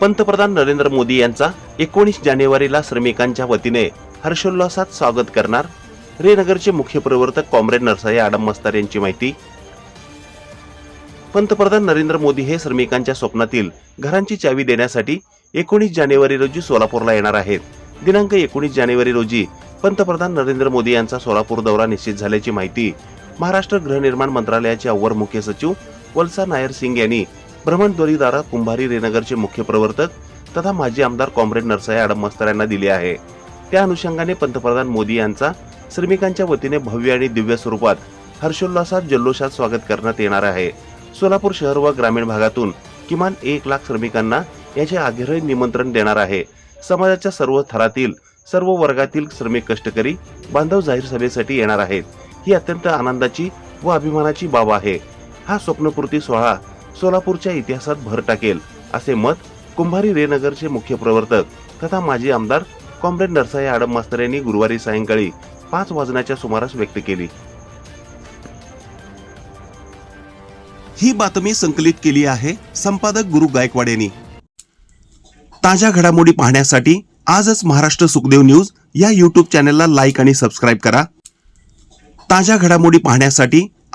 पंतप्रधान नरेंद्र मोदी यांचा एकोणीस जानेवारीला श्रमिकांच्या वतीने हर्षोल्लासात स्वागत करणार रेनगरचे मुख्य प्रवर्तक कॉम्रेड नरसाई आडम मस्तार यांची माहिती. पंतप्रधान नरेंद्र मोदी हे श्रमिकांच्या स्वप्नातील घरांची चावी देण्यासाठी एकोणीस जानेवारी रोजी सोलापूरला येणार आहेत. दिनांक एकोणीस जानेवारी रोजी पंतप्रधान नरेंद्र मोदी यांचा सोलापूर दौरा निश्चित झाल्याची माहिती महाराष्ट्र गृहनिर्माण मंत्रालयाचे अव्वर मुख्य सचिव वल्सा नायर सिंग यांनी भ्रमणध्वनीद्वारा कुंभारी रेनगरचे मुख्य प्रवर्तक तथा माजी आमदार कॉम्रेड नरसाई आडम मस्तर यांना दिली आहे. त्या अनुषंगाने पंतप्रधान मोदी यांचा श्रमिकांच्या वतीने भव्य आणि दिव्य स्वरूपात हर्षोल्लासात जल्लोषात स्वागत करण्यात येणार आहे. सोलापूर शहर व ग्रामीण भागातून किमान एक लाख श्रमिकांना याचे आग्रही निमंत्रण देणार आहे. समाजाच्या सर्व थरातील सर्व वर्गातील श्रमिक कष्टकरी बांधव जाहीर सभेसाठी येणार आहेत. ही अत्यंत आनंदाची व अभिमानाची बाब आहे. हा स्वप्नपूर्ती सोहळा सोलापूरच्या इतिहासात भर टाकेल असे मत कुंभारी रेनगरचे मुख्य प्रवर्तक तथा माजी आमदार कॉम्रेड नरसाई आडम मास्तर यांनी गुरुवारी सायंकाळी पाच वाजण्याच्या सुमारास व्यक्त केली. ही बातमी संकलित केली आहे संपादक गुरु गायकवाड यांनी. ताज्या घडामोडी पाहण्यासाठी आजच महाराष्ट्र सुखदेव न्यूज या यूट्यूब चॅनेलला लाईक आणि सबस्क्राईब करा. ताज्या घडामोडी पाहण्यासाठी